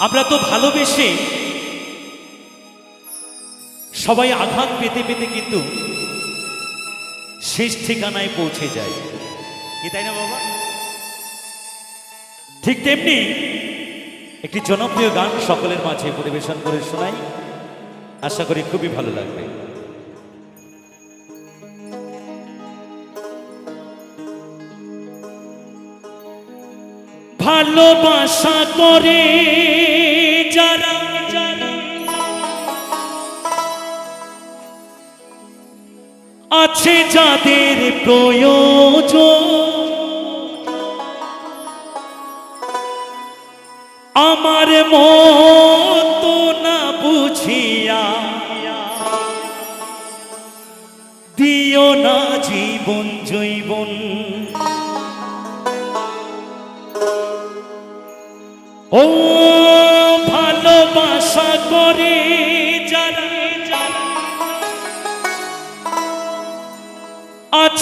আমরা তো ভালোবেসে সবাই আঘাত পেতে পেতে কিন্তু শেষ ঠিকানায় পৌঁছে যায় কি তাই না বাবা? ঠিক তেমনি একটি জনপ্রিয় গান সকলের মাঝে পরিবেশন করে শোনাই। আশা করি খুবই ভালো লাগবে। ভালোবাসা করে আছে যাদের প্রয়োজন। আমার মতো না বুঝিয়া দিও না জীবন জৈবন। ও ভালোবাসা করে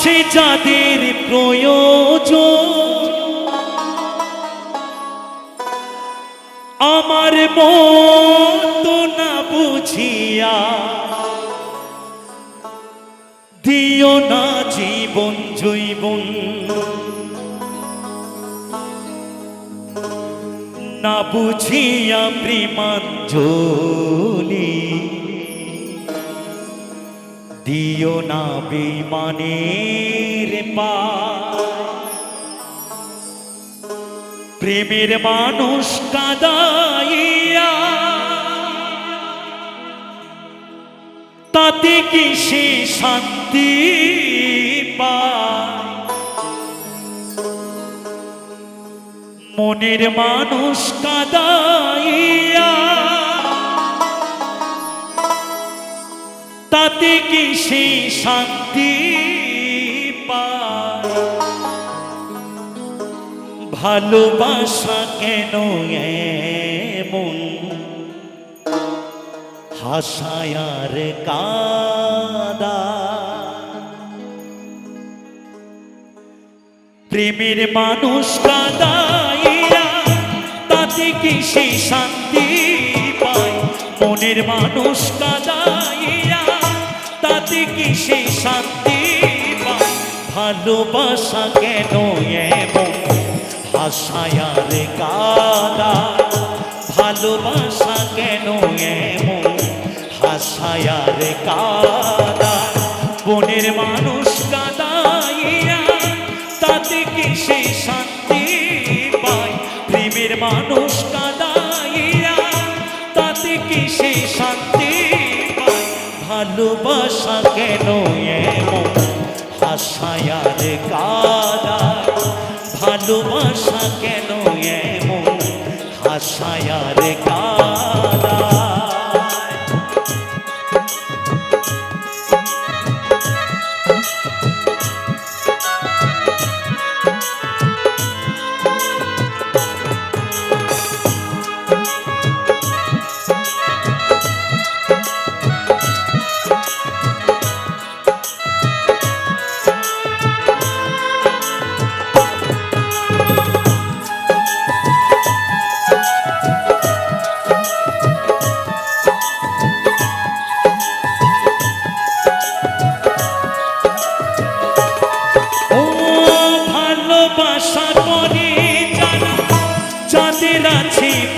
আছে যাদের প্রয়োজন। আমার মতো না বুঝিয়া দিও না জীবন জৈবন। না বুঝিয়া প্রেমাঞ্জলি। দিও না বেমানের পা প্রেমের মানুষ কাদাইয়া তাতে কি সে শান্তি মনের মানুষ কাদাইয়া তাতে কি সে শান্তি ভালোবাসা কেন এমন? হাসায়ার কাদা। প্রেমের মানুষ কাদাইয়া তাতে কি সে শান্তি পায়? মনের মানুষ কাদাইয়া তাতে কি সে শান্তি ভালোবাসা কেন এমন? হাসায়ার কাদা। ভালোবাসা কেন এমন? হাসায়ার কাদা। বনের মানুষ কাদাইয়া, তাতে কি সে শান্তি পায়? প্রেমের মানুষ কাদাইয়া, তাতে কি সে শান্তি ভালোবাসা কেন এমন? হাসায়ার কাদা ভালোবাসা কেন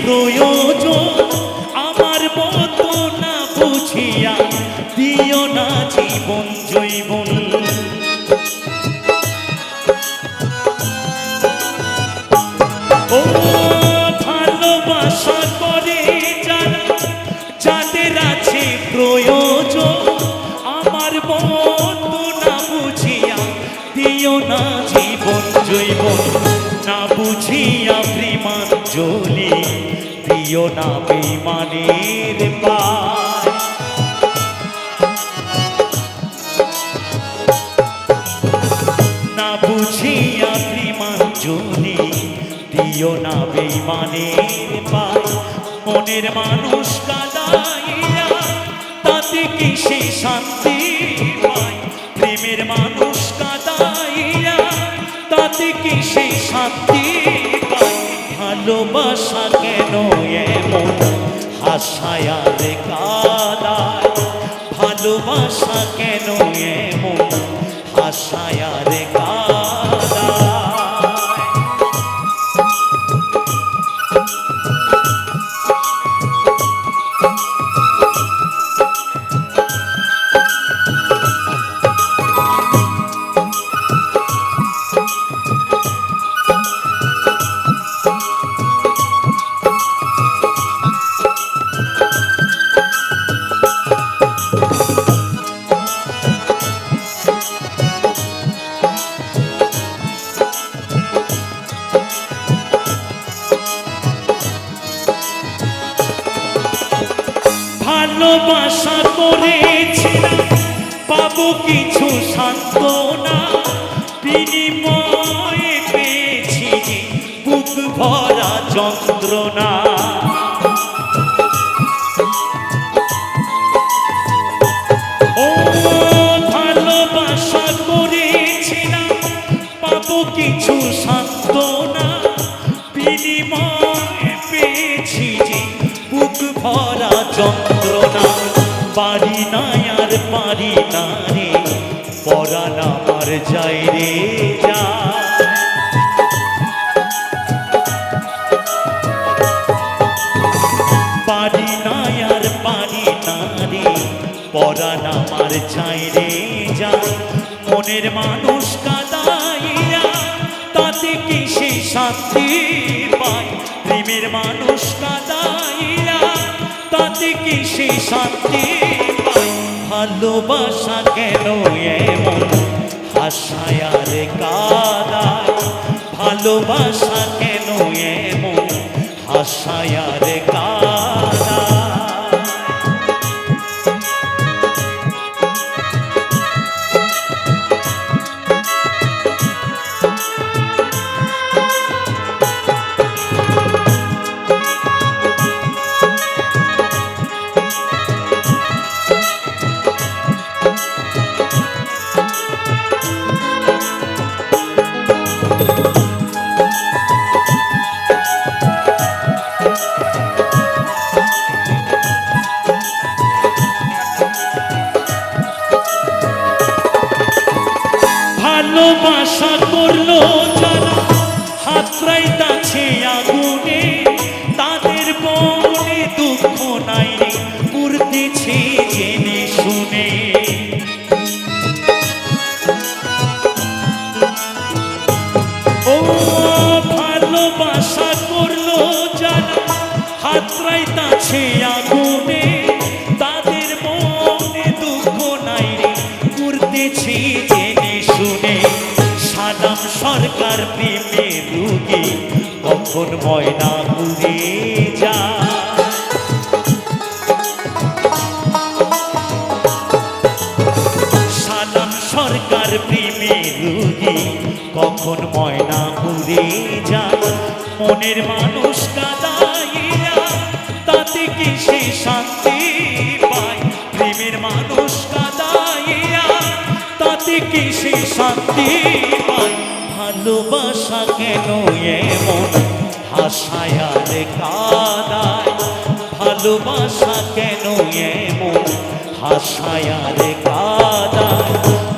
প্রয়োজন আমার মতো না বুঝিয়া দিও না জীবন জৈবন। ভালোবাসা করে বেমানের পায়। না বুঝিয়া প্রেমাঞ্জলি দিও না বেমানের পায়। মনের মানুষ তাতে কি শান্তি পায়? প্রেমের মানুষ কাদাইয়া তাতে কি শান্তি পায়? ভালোবাসা কেন হাসায়ার কাদায় ভালোবাসা কেন এমন ভালোবাসা করেছিলাম। পাবো কিছু সান্ত্বনা বিনিময়ে পেয়েছি। বুক ভরা যন্ত্রণা চাই রে মনের মানুষ কাদাইয়া, তাতে কি শান্তি পায়? প্রেমের মানুষ কাদাইয়া, তাতে কি সে শান্তি ভালোবাসা কেন এমন? হাসায় আর কাদায় ভালোবাসা কেন এমন? হাসায় আর কাদায় ভালোবাসা করল যারা। আগুনে, তাদের মনে দুঃখ নাই করতেছে জেনে শুনে। ও ভালোবাসা করল যারা হাতরাই তাছে আগুনে সরকার প্রেমে রুগী, কখন ময়না ঘুরে যা সালাম সরকার প্রেমে রুগী, কখন ময়না ঘুরে যায়? মনের মানুষ কাদাইয়া তাতে কি সে শান্তি পায়? প্রেমের মানুষ কাদাইয়া তাতে কি সে শান্তি ভালোবাসা কেন এমন হাসায় আর কাদায়। ভালোবাসা কেন এমন হাসায় আর কাদায়?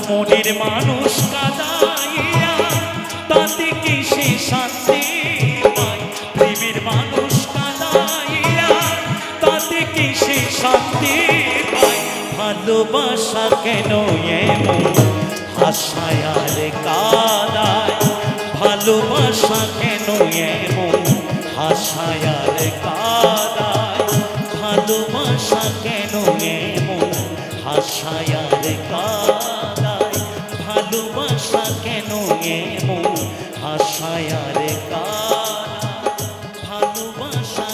মনের মানুষ কাদাইয়া, তাতে কি সে শান্তি প্রেমের মানুষ কাদাইয়া, তাতে কি সে শান্তি ভালোবাসা কেন এমন হাসায় ভালোবাসা কেন এমন? হাসায় আর কাদায়। ভালোবাসা কেন এমন? হাসায় আর কাদায়। ভালোবাসা কেন এমন? হাসায় আর কাদায়। ভালোবাসা